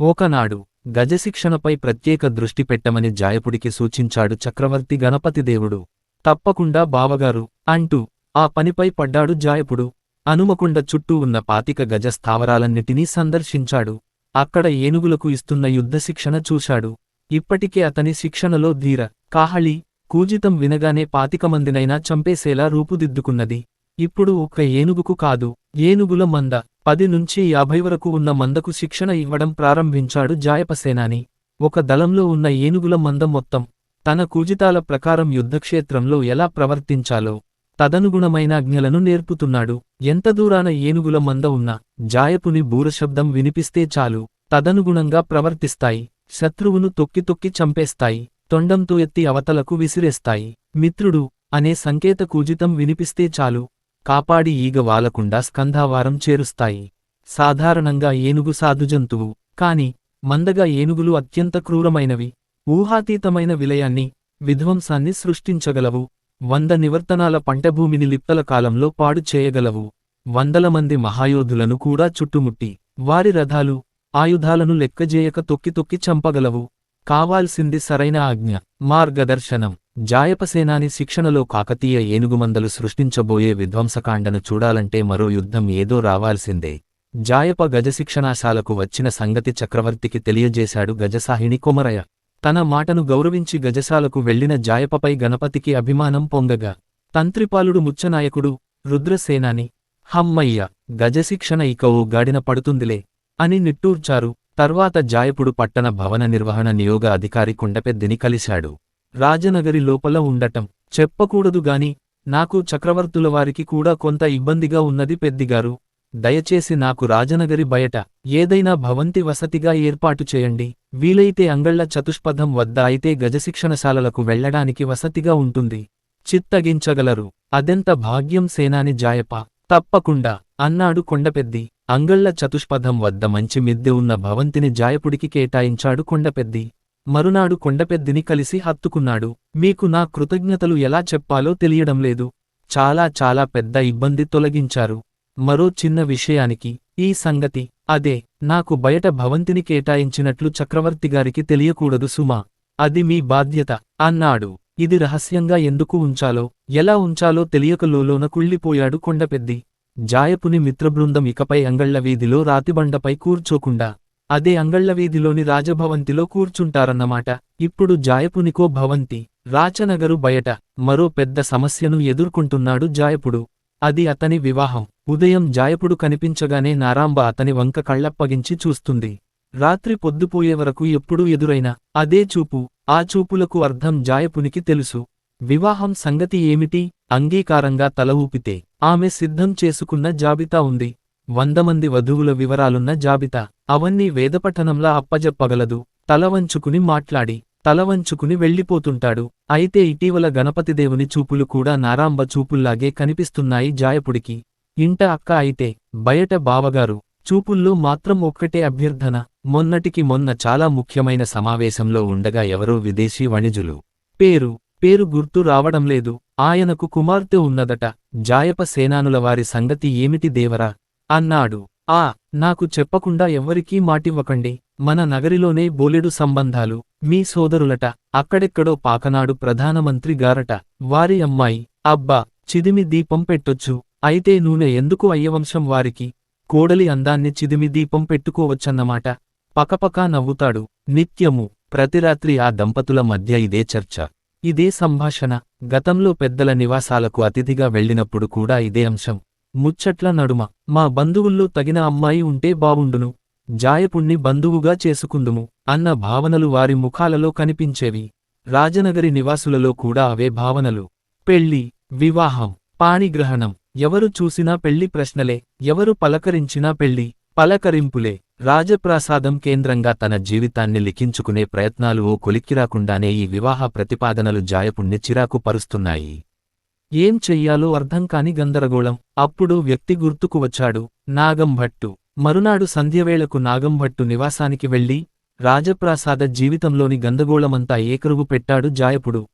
ఒకనాడు గజశిక్షణపై ప్రత్యేక దృష్టి పెట్టమని జాయపుడికి సూచించాడు చక్రవర్తి గణపతిదేవుడు తప్పకుండా బావగారు అంటూ ఆ పనిపై పడ్డాడు జాయపుడు. అనుమకుండ చుట్టూ ఉన్న పాతిక గజ స్థావరాలన్నిటినీ సందర్శించాడు. అక్కడ ఏనుగులకు ఇస్తున్న యుద్ధశిక్షణ చూశాడు. ఇప్పటికే అతని శిక్షణలో ధీర కాహళి కూజితం వినగానే పాతికమందినైనా చంపేసేలా రూపుదిద్దుకున్నది. ఇప్పుడు ఒక్క ఏనుగుకు కాదు ఏనుగుల మంద. పది నుంచి యాభై వరకు ఉన్న మందకు శిక్షణ ఇవ్వడం ప్రారంభించాడు జాయపసేనాని. ఒక దళంలో ఉన్న ఏనుగుల మంద మొత్తం తన కూజితాల ప్రకారం యుద్ధక్షేత్రంలో ఎలా ప్రవర్తించాలో తదనుగుణమైన జ్ఞలను నేర్పుతున్నాడు. ఎంత దూరాన ఏనుగుల మంద ఉన్నా జాయపుని బూరశబ్దం వినిపిస్తే చాలు తదనుగుణంగా ప్రవర్తిస్తాయి. శత్రువును తొక్కి తొక్కి చంపేస్తాయి తొండంతో ఎత్తి అవతలకు విసిరేస్తాయి. మిత్రుడు అనే సంకేత కూజితం వినిపిస్తే చాలు కాపాడి ఈగ వాలకుండా స్కంధావారం చేరుస్తాయి. సాధారణంగా ఏనుగు సాధుజంతువు కాని మందగా ఏనుగులు అత్యంత క్రూరమైనవి. ఊహాతీతమైన విలయాన్ని విధ్వంసాన్ని సృష్టించగలవు. వంద నివర్తనాల పంటభూమిని లిప్తల కాలంలో పాడు చేయగలవు. వందల మంది మహాయోధులను కూడా చుట్టుముట్టి వారి రథాలు ఆయుధాలను లెక్కజేయక తొక్కి తొక్కి చంపగలవు. కావాల్సింది సరైన ఆజ్ఞ మార్గదర్శనం. జాయపసేనాని శిక్షణలో కాకతీయ ఏనుగుమందలు సృష్టించబోయే విధ్వంసకాండను చూడాలంటే మరో యుద్ధం ఏదో రావాల్సిందే. జాయప గజశిక్షణాశాలకు వచ్చిన సంగతి చక్రవర్తికి తెలియజేశాడు గజసాహిణి కొమరయ్య. తన మాటను గౌరవించి గజశాలకు వెళ్ళిన జాయపపై గణపతికి అభిమానం పొంగగా తంత్రిపాలుడు ముచ్చనాయకుడు రుద్రసేనాని హమ్మయ్య గజశిక్షణ ఇక ఓ గాడిన పడుతుందిలే అని నిట్టూర్చారు. తర్వాత జాయపుడు పట్టణ భవన నిర్వహణ నియోగ అధికారి కుండపెద్దిని కలిశాడు. రాజనగరి లోపల ఉండటం. చెప్పకూడదు గాని నాకు చక్రవర్తులవారికి కూడా కొంత ఇబ్బందిగా ఉన్నది పెద్దిగారు. దయచేసి నాకు రాజనగరి బయట ఏదైనా భవంతి వసతిగా ఏర్పాటు చేయండి. వీలైతే అంగళ్ళ చతుష్పథం వద్ద అయితే గజశిక్షణశాలలకు వెళ్ళడానికి వసతిగా ఉంటుంది. చిత్తగించగలరు. అదెంత భాగ్యం సేనాని జాయప. తప్పకుండా అన్నాడు కొండపెద్ది. అంగళ్ళ చతుష్పథం వద్ద మంచి మిద్దె ఉన్న భవంతిని జాయపుడికి కేటాయించాడు కొండపెద్ది. మరునాడు కొండపెద్దిని కలిసి హత్తుకున్నాడు. మీకు నా కృతజ్ఞతలు ఎలా చెప్పాలో తెలియడం లేదు. చాలా చాలా పెద్ద ఇబ్బంది తొలగించారు. మరో చిన్న విషయానికి ఈ సంగతి అదే నాకు బయట భవంతిని కేటాయించినట్లు చక్రవర్తిగారికి తెలియకూడదు సుమా. అది మీ బాధ్యత అన్నాడు. ఇది రహస్యంగా ఎందుకు ఉంచాలో ఎలా ఉంచాలో తెలియక లోలోన కుళ్ళిపోయాడు కొండపెద్ది జాయపుని మిత్రబృందం ఇకపై అంగళ్ళ వీధిలో రాతిబండపై కూర్చోకుండా అదే అంగళ్ళవీధిలోని రాజభవంతిలో కూర్చుంటారన్నమాట. ఇప్పుడు జాయపునికో భవంతి రాచనగరు బయట మరో పెద్ద సమస్యను ఎదుర్కొంటున్నాడు జాయపుడు. అది అతని వివాహం. ఉదయం జాయపుడు కనిపించగానే నారాంబ అతని వంక కళ్ళప్పగించి చూస్తుంది. రాత్రి పొద్దుపోయే వరకు ఎప్పుడూ ఎదురైన అదే చూపు ఆ చూపులకు అర్థం జాయపునికి తెలుసు. వివాహం సంగతి ఏమిటి? అంగీకారంగా తల ఊపితే ఆమె సిద్ధం చేసుకున్న జాబితా ఉంది. వందమంది వధువుల వివరాలున్న జాబితా. అవన్నీ వేదపఠనంలా అప్పజెప్పగలదు. తలవంచుకుని మాట్లాడి తలవంచుకుని వెళ్ళిపోతుంటాడు. అయితే ఇటీవల గణపతిదేవుని చూపులు కూడా నారాంబ చూపుల్లాగే కనిపిస్తున్నాయి జాయపుడికి. ఇంట అక్క అయితే బయట బావగారు చూపుల్లో మాత్రం ఒక్కటే అభ్యర్థన. మొన్నటికి మొన్న చాలా ముఖ్యమైన సమావేశంలో ఉండగా ఎవరో విదేశీ వణిజులు. పేరు పేరు గుర్తు రావడం లేదు. ఆయనకు కుమార్తె ఉన్నదట. జాయప సేనానుల వారి సంగతి ఏమిటి దేవరా? అన్నాడు. ఆ నాకు చెప్పకుండా ఎవ్వరికీ మాటివ్వకండి. మన నగరిలోనే బోలెడు సంబంధాలు. మీ సోదరులట అక్కడెక్కడో పాకనాడు ప్రధానమంత్రి గారట. వారి అమ్మాయి అబ్బా చిదిమి దీపం పెట్టొచ్చు. అయితే నూనె ఎందుకు అయ్యవంశం వారికి? కోడలి అందాన్ని చిదిమి దీపం పెట్టుకోవచ్చన్నమాట. పకపకా నవ్వుతాడు. నిత్యము ప్రతిరాత్రి ఆ దంపతుల మధ్య ఇదే చర్చ. ఇదే సంభాషణ. గతంలో పెద్దల నివాసాలకు అతిథిగా వెళ్ళినప్పుడు కూడా ఇదే అంశం. ముచ్చట్ల నడుమ. మా బంధువుల్లో తగిన అమ్మాయి ఉంటే బావుండును. జాయపుణ్ణి బంధువుగా చేసుకుందుము అన్న భావనలు వారి ముఖాలలో కనిపించేవి. రాజనగరి నివాసులలో కూడా అవే భావనలు. పెళ్ళి వివాహం పాణిగ్రహణం. ఎవరు చూసినా పెళ్ళి ప్రశ్నలే ఎవరు పలకరించినా పెళ్ళి పలకరింపులే. రాజప్రాసాదం కేంద్రంగా తన జీవితాన్ని లిఖించుకునే ప్రయత్నాలు ఓ కొలిక్కిరాకుండానే ఈ వివాహ ప్రతిపాదనలు జాయపుణ్ణి చిరాకు పరుస్తున్నాయి. ఏం చెయ్యాలో అర్థం కాని గందరగోళం. అప్పుడు వ్యక్తి గుర్తుకు వచ్చాడు. నాగంభట్టు. మరునాడు సంధ్యవేళకు నాగంభట్టు నివాసానికి వెళ్ళి రాజప్రాసాద జీవితంలోని గందగోళమంతా ఏకరువు పెట్టాడు జాయపుడు.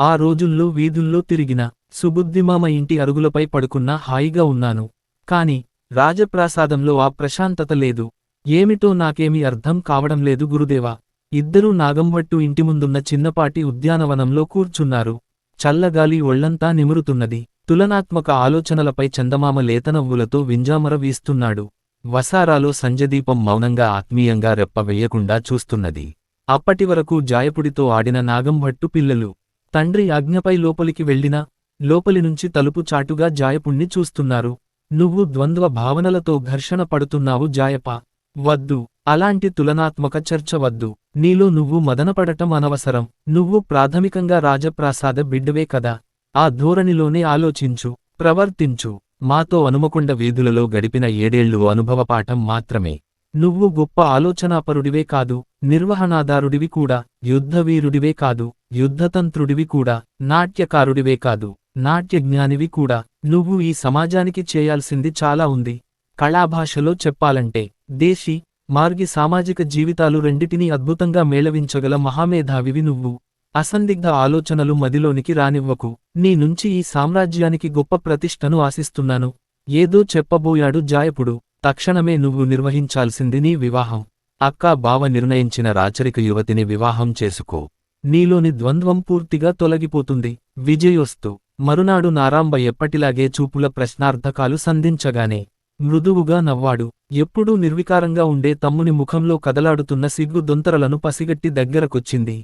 ఆ రోజుల్లో వీధుల్లో తిరిగిన సుబుద్ధిమామ ఇంటి అరుగులపై పడుకున్నా హాయిగా ఉన్నాను. కాని రాజప్రాసాదంలో ఆ ప్రశాంతత లేదు. ఏమిటో నాకేమీ అర్థం కావడం లేదు గురుదేవా. ఇద్దరూ నాగంభట్టు ఇంటి ముందున్న చిన్నపాటి ఉద్యానవనంలో కూర్చున్నారు. చల్లగాలి ఒళ్ళంతా నిమురుతున్నది. తులనాత్మక ఆలోచనలపై చందమామ లేతనవ్వులతో వింజామర వీస్తున్నాడు. వసారాలో సంజదీపం మౌనంగా ఆత్మీయంగా రెప్ప వెయ్యకుండా చూస్తున్నది. అప్పటివరకు జాయపుడితో ఆడిన నాగంభట్టు పిల్లలు. తండ్రి ఆజ్ఞపై లోపలికి వెళ్ళినా లోపలినుంచి తలుపు చాటుగా జాయపుణ్ణి చూస్తున్నారు. నువ్వు ద్వంద్వ భావనలతో ఘర్షణ పడుతున్నావు జాయప. వద్దు. అలాంటి తులనాత్మక చర్చ వద్దు. నీలో నువ్వు మదనపడటం అనవసరం. నువ్వు ప్రాథమికంగా రాజప్రాసాద బిడ్డవే కదా. ఆ ధోరణిలోనే ఆలోచించు ప్రవర్తించు. మాతో అనుమకొండ వీధులలో గడిపిన ఏడేళ్ళు అనుభవపాఠం మాత్రమే. నువ్వు గొప్ప ఆలోచనాపరుడివే కాదు నిర్వహణాదారుడివి కూడా యుద్ధవీరుడివే కాదు యుద్ధతంత్రుడివి కూడా నాట్యకారుడివే కాదు నాట్యజ్ఞానివి కూడా. నువ్వు ఈ సమాజానికి చేయాల్సింది చాలా ఉంది. కళాభాషలో చెప్పాలంటే దేశీ మార్గి సామాజిక జీవితాలు రెండిటినీ అద్భుతంగా మేళవించగల మహామేధావివి నువ్వు. అసందిగ్ధ ఆలోచనలు మదిలోనికి రానివ్వకు. నీ నుంచి ఈ సామ్రాజ్యానికి గొప్ప ప్రతిష్టను ఆశిస్తున్నాను. ఏదో చెప్పబోయాడు జాయపుడు. తక్షణమే నువ్వు నిర్వహించాల్సింది నీ వివాహం. అక్కా బావ నిర్ణయించిన రాచరిక యువతిని వివాహం చేసుకో. నీలోని ద్వంద్వం పూర్తిగా తొలగిపోతుంది. విజయోస్తు. మరునాడు నారాంబ ఎప్పటిలాగే చూపుల ప్రశ్నార్థకాలు సంధించగానే మృదువుగా నవ్వాడు. ఎప్పుడూ నిర్వికారంగా ఉండే తమ్ముని ముఖంలో కదలాడుతున్న సిగ్గు దొంతరలను పసిగట్టి దగ్గరకొచ్చింది.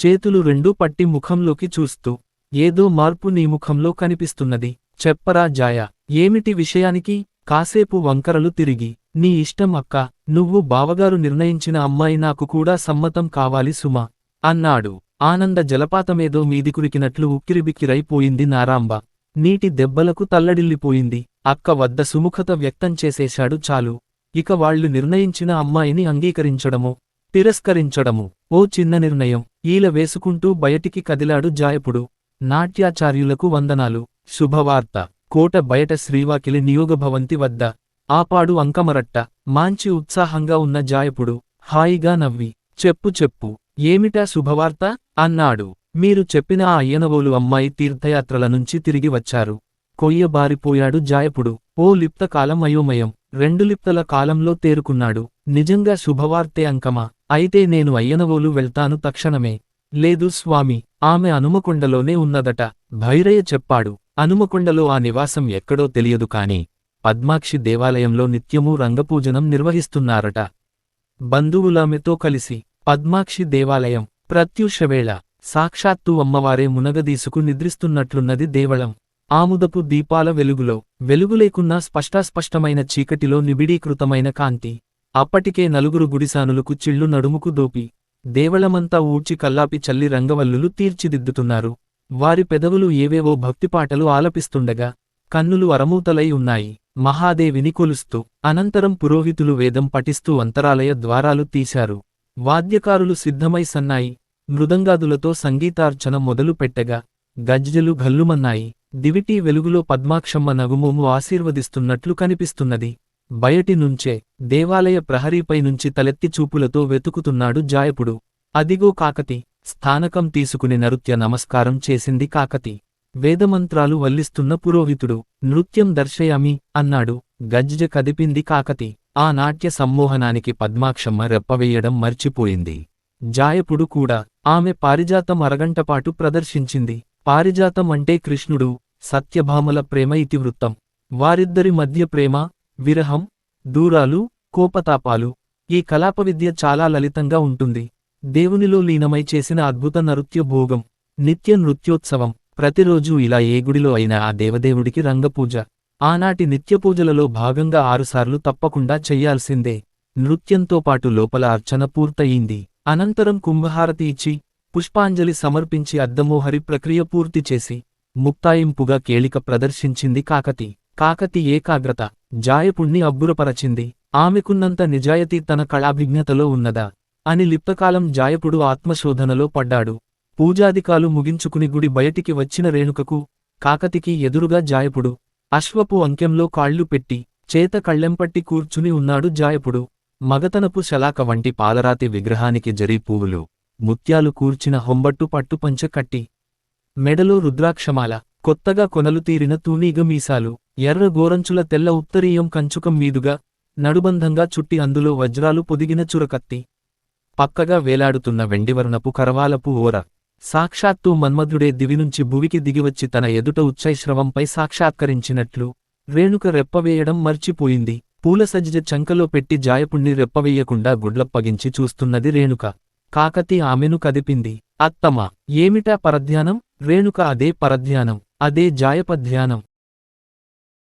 చేతులు రెండూ పట్టి ముఖంలోకి చూస్తూ ఏదో మార్పు నీ ముఖంలో కనిపిస్తున్నది. చెప్పరా జాయ ఏమిటి విషయానికి? కాసేపు వంకరలు తిరిగి నీ ఇష్టం అక్క నువ్వు బావగారు నిర్ణయించిన అమ్మాయి నాకు కూడా సమ్మతం కావాలి సుమా అన్నాడు. ఆనంద జలపాతమేదో మీదికురికినట్లు ఉక్కిరిబిక్కిరైపోయింది నారాంబ. నీటి దెబ్బలకు తల్లడిల్లిపోయింది. అక్క వద్ద సుముఖత వ్యక్తం చేసేశాడు చాలు. ఇక వాళ్ళు నిర్ణయించిన అమ్మాయిని అంగీకరించడము తిరస్కరించడము ఓ చిన్న నిర్ణయం. ఈల వేసుకుంటూ బయటికి కదిలాడు జాయపుడు. నాట్యాచార్యులకు వందనాలు. శుభవార్త. కోట బయట శ్రీవాకిలి నియోగభవంతి వద్ద. ఆపాడు అంకమరట్ట. మాంచి ఉత్సాహంగా ఉన్న జాయపుడు. హాయిగా నవ్వి. చెప్పు చెప్పు. ఏమిటా శుభవార్త? అన్నాడు. మీరు చెప్పిన ఆ అయ్యనవోలు అమ్మాయి తీర్థయాత్రల నుంచి తిరిగి వచ్చారు. కొయ్యబారిపోయాడు జాయపుడు. ఓ లిప్త కాలం అయోమయం. రెండు లిప్తల కాలంలో తేరుకున్నాడు. నిజంగా శుభవార్తే అంకమా? అయితే నేను అయ్యనవోలు వెళ్తాను తక్షణమే. లేదు స్వామి ఆమె అనుమకొండలోనే ఉన్నదట. భైరయ్య చెప్పాడు. అనుమకొండలో ఆ నివాసం ఎక్కడో తెలియదు కాని పద్మాక్షి దేవాలయంలో నిత్యమూ రంగపూజనం నిర్వహిస్తున్నారట. బంధువులామెతో కలిసి పద్మాక్షి దేవాలయం ప్రత్యూషవేళ. సాక్షాత్తు అమ్మవారే మునగదీసుకు నిద్రిస్తున్నట్లున్నది దేవళం. ఆముదపు దీపాల వెలుగులో వెలుగులేకున్నా స్పష్టాస్పష్టమైన చీకటిలో నిబిడీకృతమైన కాంతి. అప్పటికే నలుగురు గుడిసానులకు చిళ్ళు నడుముకు దోపి దేవళమంతా ఊడ్చి కల్లాపి చల్లి రంగవల్లులు తీర్చిదిద్దుతున్నారు. వారి పెదవులు ఏవేవో భక్తిపాటలు ఆలపిస్తుండగా కన్నులు అరమూతలై ఉన్నాయి. మహాదేవిని కొలుస్తూ అనంతరం పురోహితులు వేదం పఠిస్తూ అంతరాలయ ద్వారాలు తీశారు. వాద్యకారులు సిద్ధమై సన్నాయి మృదంగాదులతో సంగీతార్చన మొదలు పెట్టగా గజ్జలు ఘల్లుమన్నాయి. దివిటీ వెలుగులో పద్మాక్షమ్మ నగుమోము ఆశీర్వదిస్తున్నట్లు కనిపిస్తున్నది. బయటి నుంచే దేవాలయ ప్రహరీపై నుంచి తలెత్తి చూపులతో వెతుకుతున్నాడు జాయపుడు. అదిగో కాకతి స్థానకం తీసుకుని నృత్య నమస్కారం చేసింది కాకతి. వేదమంత్రాలు వల్లిస్తున్న పురోహితుడు. నృత్యం దర్శయామి అన్నాడు. గజ్జ కదిపింది కాకతి. ఆ నాట్య సమ్మోహనానికి పద్మాక్షమ్మ రెప్పవేయడం మర్చిపోయింది. జాయపుడు కూడా ఆమె పారిజాతం అరగంటపాటు ప్రదర్శించింది. పారిజాతం అంటే కృష్ణుడు సత్యభామల ప్రేమ ఇతివృత్తం. వారిద్దరి మధ్య ప్రేమ విరహం దూరాలు కోపతాపాలు. ఈ కలాపవిద్య చాలా లలితంగా ఉంటుంది. దేవునిలో లీనమై చేసిన అద్భుత నృత్య భోగం నిత్య నృత్యోత్సవం. ప్రతిరోజూ ఇలా ఏ గుడిలో అయినా ఆ దేవదేవుడికి రంగపూజ. ఆనాటి నిత్యపూజలలో భాగంగా ఆరుసార్లు తప్పకుండా చెయ్యాల్సిందే నృత్యంతో పాటు లోపల అర్చన పూర్తయింది. అనంతరం కుంభహారతి ఇచ్చి పుష్పాంజలి సమర్పించి అద్దమోహరి ప్రక్రియ పూర్తి చేసి ముక్తాయింపుగా కేళిక ప్రదర్శించింది కాకతి. కాకతి ఏకాగ్రత జాయపుణ్ణి అబ్బురపరచింది. ఆమెకున్నంత నిజాయతీ తన కళాభిజ్ఞతలో ఉన్నదా? అని లిప్తకాలం జాయపుడు ఆత్మశోధనలో పడ్డాడు. పూజాదికాలు ముగించుకుని గుడి బయటికి వచ్చిన రేణుకకు కాకతికి ఎదురుగా జాయపుడు అశ్వపు అంకెంలో కాళ్ళు పెట్టి చేత కళ్ళెంపట్టి కూర్చుని ఉన్నాడు జాయపుడు. మగతనపు శలాక వంటి పాలరాతి విగ్రహానికి జరి పువ్వులు ముత్యాలు కూర్చిన హొంబట్టు పట్టుపంచ కట్టి. మెడలో రుద్రాక్షమాల కొత్తగా కొనలు తీరిన తూనీగ మీసాలు ఎర్ర గోరంచుల తెల్ల ఉత్తరీయం కంచుకం మీదుగా నడుబంధంగా చుట్టి అందులో వజ్రాలు పొదిగిన చురకత్తి. పక్కగా వేలాడుతున్న వెండివర్ణపు కరవాలపు ఓర సాక్షాత్తు మన్మధుడే దివినుంచి భువికి దిగివచ్చి తన ఎదుట ఉచ్చైశ్రవంపై సాక్షాత్కరించినట్లు రేణుక రెప్పవేయడం మర్చిపోయింది. పూలసజ్జ చంకలో పెట్టి జాయపుణ్ణి రెప్పవేయకుండా గుడ్లప్పగించి చూస్తున్నది రేణుక. కాకతి ఆమెను కదిపింది. అత్తమా ఏమిటా పరధ్యానం? రేణుక అదే పరధ్యానం అదే జాయపధ్యానం.